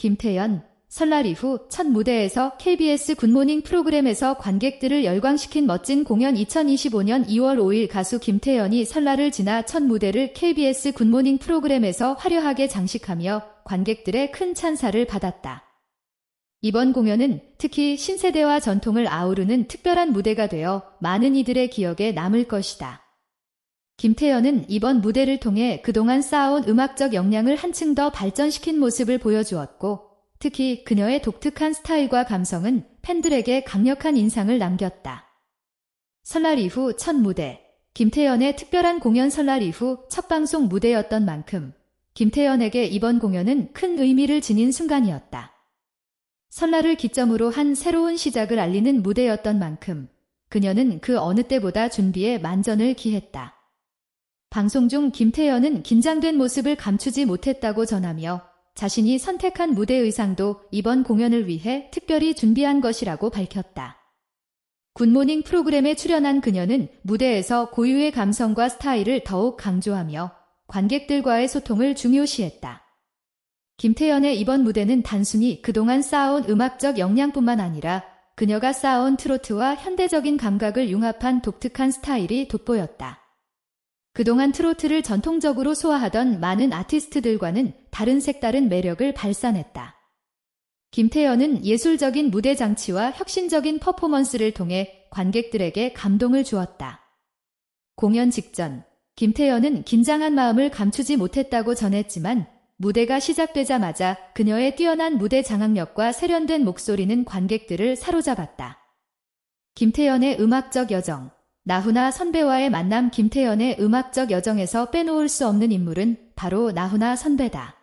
김태연, 설날 이후 첫 무대에서 KBS 굿모닝 프로그램에서 관객들을 열광시킨 멋진 공연 2025년 2월 5일 가수 김태연이 설날을 지나 첫 무대를 KBS 굿모닝 프로그램에서 화려하게 장식하며 관객들의 큰 찬사를 받았다. 이번 공연은 특히 신세대와 전통을 아우르는 특별한 무대가 되어 많은 이들의 기억에 남을 것이다. 김태연은 이번 무대를 통해 그동안 쌓아온 음악적 역량을 한층 더 발전시킨 모습을 보여주었고, 특히 그녀의 독특한 스타일과 감성은 팬들에게 강력한 인상을 남겼다. 설날 이후 첫 무대, 김태연의 특별한 공연 설날 이후 첫 방송 무대였던 만큼 김태연에게 이번 공연은 큰 의미를 지닌 순간이었다. 설날을 기점으로 한 새로운 시작을 알리는 무대였던 만큼 그녀는 그 어느 때보다 준비에 만전을 기했다. 방송 중 김태연은 긴장된 모습을 감추지 못했다고 전하며 자신이 선택한 무대 의상도 이번 공연을 위해 특별히 준비한 것이라고 밝혔다. 굿모닝 프로그램에 출연한 그녀는 무대에서 고유의 감성과 스타일을 더욱 강조하며 관객들과의 소통을 중요시했다. 김태연의 이번 무대는 단순히 그동안 쌓아온 음악적 역량뿐만 아니라 그녀가 쌓아온 트로트와 현대적인 감각을 융합한 독특한 스타일이 돋보였다. 그동안 트로트를 전통적으로 소화하던 많은 아티스트들과는 다른 색다른 매력을 발산했다. 김태연은 예술적인 무대 장치와 혁신적인 퍼포먼스를 통해 관객들에게 감동을 주었다. 공연 직전, 김태연은 긴장한 마음을 감추지 못했다고 전했지만 무대가 시작되자마자 그녀의 뛰어난 무대 장악력과 세련된 목소리는 관객들을 사로잡았다. 김태연의 음악적 여정, 나훈아 선배와의 만남 김태연의 음악적 여정에서 빼놓을 수 없는 인물은 바로 나훈아 선배다.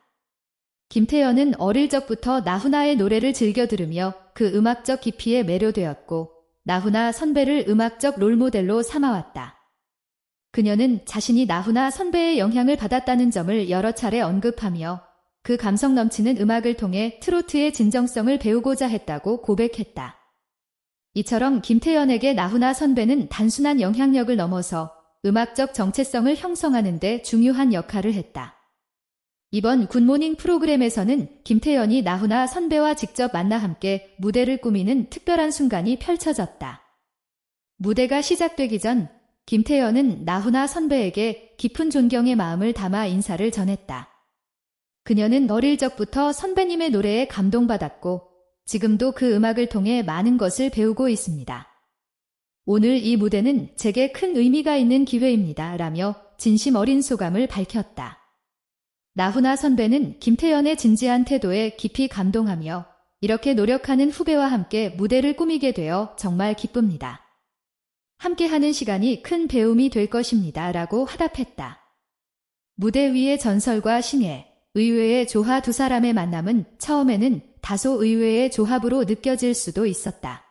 김태연은 어릴 적부터 나훈아의 노래를 즐겨 들으며 그 음악적 깊이에 매료되었고 나훈아 선배를 음악적 롤모델로 삼아왔다. 그녀는 자신이 나훈아 선배의 영향을 받았다는 점을 여러 차례 언급하며 그 감성 넘치는 음악을 통해 트로트의 진정성을 배우고자 했다고 고백했다. 이처럼 김태연에게 나훈아 선배는 단순한 영향력을 넘어서 음악적 정체성을 형성하는 데 중요한 역할을 했다. 이번 굿모닝 프로그램에서는 김태연이 나훈아 선배와 직접 만나 함께 무대를 꾸미는 특별한 순간이 펼쳐졌다. 무대가 시작되기 전 김태연은 나훈아 선배에게 깊은 존경의 마음을 담아 인사를 전했다. 그녀는 어릴 적부터 선배님의 노래에 감동받았고 지금도 그 음악을 통해 많은 것을 배우고 있습니다. 오늘 이 무대는 제게 큰 의미가 있는 기회입니다. 라며 진심 어린 소감을 밝혔다. 나훈아 선배는 김태연의 진지한 태도에 깊이 감동하며 이렇게 노력하는 후배와 함께 무대를 꾸미게 되어 정말 기쁩니다. 함께하는 시간이 큰 배움이 될 것입니다. 라고 화답했다. 무대 위의 전설과 신예, 의외의 조화 두 사람의 만남은 처음에는 다소 의외의 조합으로 느껴질 수도 있었다.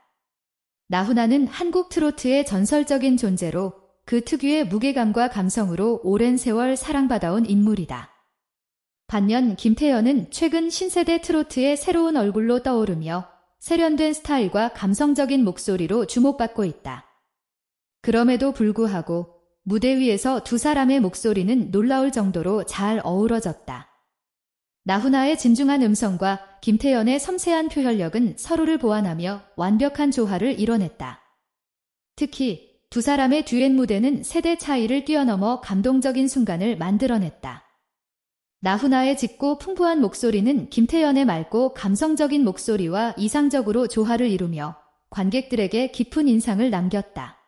나훈아는 한국 트로트의 전설적인 존재로 그 특유의 무게감과 감성으로 오랜 세월 사랑받아온 인물이다. 반면 김태연은 최근 신세대 트로트의 새로운 얼굴로 떠오르며 세련된 스타일과 감성적인 목소리로 주목받고 있다. 그럼에도 불구하고 무대 위에서 두 사람의 목소리는 놀라울 정도로 잘 어우러졌다. 나훈아의 진중한 음성과 김태연의 섬세한 표현력은 서로를 보완하며 완벽한 조화를 이뤄냈다. 특히 두 사람의 듀엣 무대는 세대 차이를 뛰어넘어 감동적인 순간을 만들어냈다. 나훈아의 짙고 풍부한 목소리는 김태연의 맑고 감성적인 목소리와 이상적으로 조화를 이루며 관객들에게 깊은 인상을 남겼다.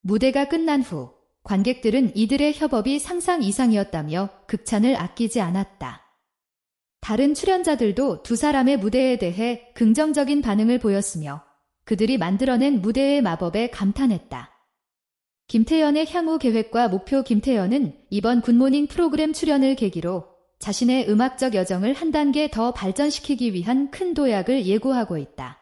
무대가 끝난 후 관객들은 이들의 협업이 상상 이상이었다며 극찬을 아끼지 않았다. 다른 출연자들도 두 사람의 무대에 대해 긍정적인 반응을 보였으며 그들이 만들어낸 무대의 마법에 감탄했다. 김태연의 향후 계획과 목표 김태연은 이번 굿모닝 프로그램 출연을 계기로 자신의 음악적 여정을 한 단계 더 발전시키기 위한 큰 도약을 예고하고 있다.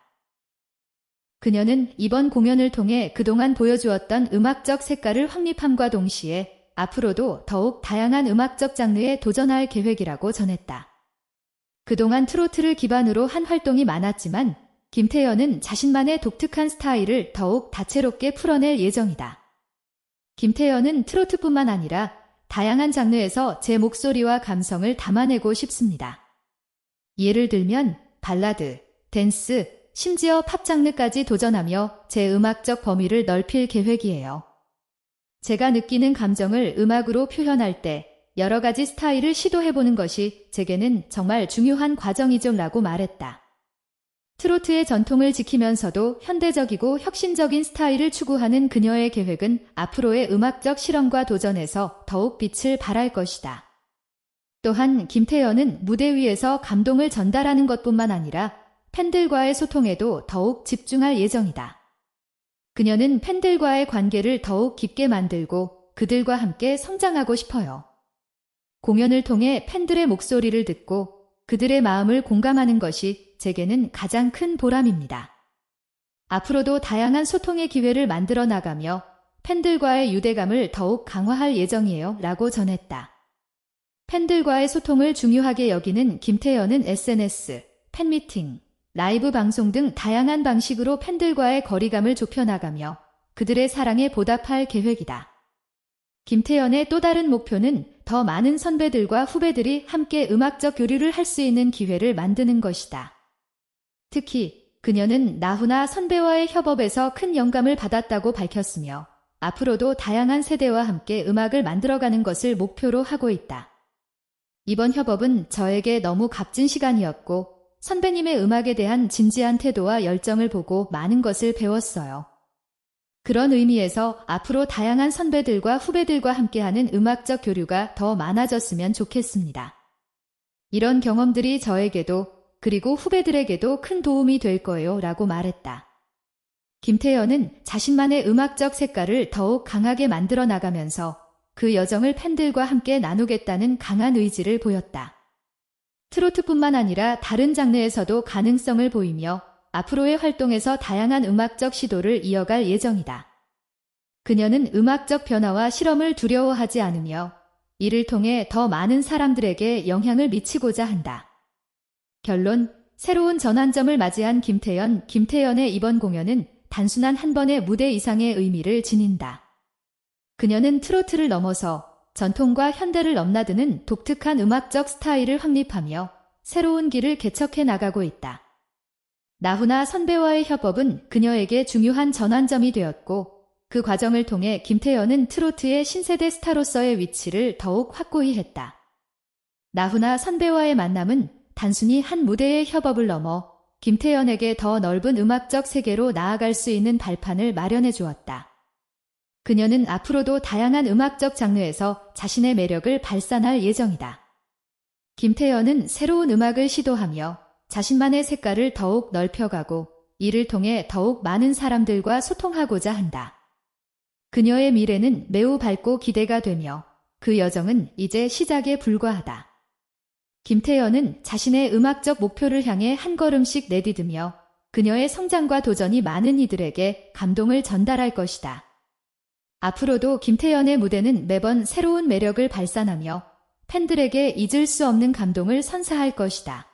그녀는 이번 공연을 통해 그동안 보여주었던 음악적 색깔을 확립함과 동시에 앞으로도 더욱 다양한 음악적 장르에 도전할 계획이라고 전했다. 그동안 트로트를 기반으로 한 활동이 많았지만 김태연은 자신만의 독특한 스타일을 더욱 다채롭게 풀어낼 예정이다. 김태연은 트로트뿐만 아니라 다양한 장르에서 제 목소리와 감성을 담아내고 싶습니다. 예를 들면 발라드, 댄스, 심지어 팝 장르까지 도전하며 제 음악적 범위를 넓힐 계획이에요. 제가 느끼는 감정을 음악으로 표현할 때 여러 가지 스타일을 시도해보는 것이 제게는 정말 중요한 과정이죠 라고 말했다. 트로트의 전통을 지키면서도 현대적이고 혁신적인 스타일을 추구하는 그녀의 계획은 앞으로의 음악적 실험과 도전에서 더욱 빛을 발할 것이다. 또한 김태연은 무대 위에서 감동을 전달하는 것뿐만 아니라 팬들과의 소통에도 더욱 집중할 예정이다. 그녀는 팬들과의 관계를 더욱 깊게 만들고 그들과 함께 성장하고 싶어요. 공연을 통해 팬들의 목소리를 듣고 그들의 마음을 공감하는 것이 제게는 가장 큰 보람입니다. 앞으로도 다양한 소통의 기회를 만들어 나가며 팬들과의 유대감을 더욱 강화할 예정이에요 라고 전했다. 팬들과의 소통을 중요하게 여기는 김태연은 SNS, 팬미팅, 라이브 방송 등 다양한 방식으로 팬들과의 거리감을 좁혀나가며 그들의 사랑에 보답할 계획이다. 김태연의 또 다른 목표는 더 많은 선배들과 후배들이 함께 음악적 교류를 할 수 있는 기회를 만드는 것이다. 특히 그녀는 나훈아 선배와의 협업에서 큰 영감을 받았다고 밝혔으며 앞으로도 다양한 세대와 함께 음악을 만들어가는 것을 목표로 하고 있다. 이번 협업은 저에게 너무 값진 시간이었고 선배님의 음악에 대한 진지한 태도와 열정을 보고 많은 것을 배웠어요. 그런 의미에서 앞으로 다양한 선배들과 후배들과 함께하는 음악적 교류가 더 많아졌으면 좋겠습니다. 이런 경험들이 저에게도 그리고 후배들에게도 큰 도움이 될 거예요 라고 말했다. 김태연은 자신만의 음악적 색깔을 더욱 강하게 만들어 나가면서 그 여정을 팬들과 함께 나누겠다는 강한 의지를 보였다. 트로트뿐만 아니라 다른 장르에서도 가능성을 보이며 앞으로의 활동에서 다양한 음악적 시도를 이어갈 예정이다. 그녀는 음악적 변화와 실험을 두려워하지 않으며 이를 통해 더 많은 사람들에게 영향을 미치고자 한다. 결론, 새로운 전환점을 맞이한 김태연, 김태연의 이번 공연은 단순한 한 번의 무대 이상의 의미를 지닌다. 그녀는 트로트를 넘어서 전통과 현대를 넘나드는 독특한 음악적 스타일을 확립하며 새로운 길을 개척해 나가고 있다. 나훈아 선배와의 협업은 그녀에게 중요한 전환점이 되었고 그 과정을 통해 김태연은 트로트의 신세대 스타로서의 위치를 더욱 확고히 했다. 나훈아 선배와의 만남은 단순히 한 무대의 협업을 넘어 김태연에게 더 넓은 음악적 세계로 나아갈 수 있는 발판을 마련해 주었다. 그녀는 앞으로도 다양한 음악적 장르에서 자신의 매력을 발산할 예정이다. 김태연은 새로운 음악을 시도하며 자신만의 색깔을 더욱 넓혀가고 이를 통해 더욱 많은 사람들과 소통하고자 한다. 그녀의 미래는 매우 밝고 기대가 되며 그 여정은 이제 시작에 불과하다. 김태연은 자신의 음악적 목표를 향해 한 걸음씩 내디디며 그녀의 성장과 도전이 많은 이들에게 감동을 전달할 것이다. 앞으로도 김태연의 무대는 매번 새로운 매력을 발산하며 팬들에게 잊을 수 없는 감동을 선사할 것이다.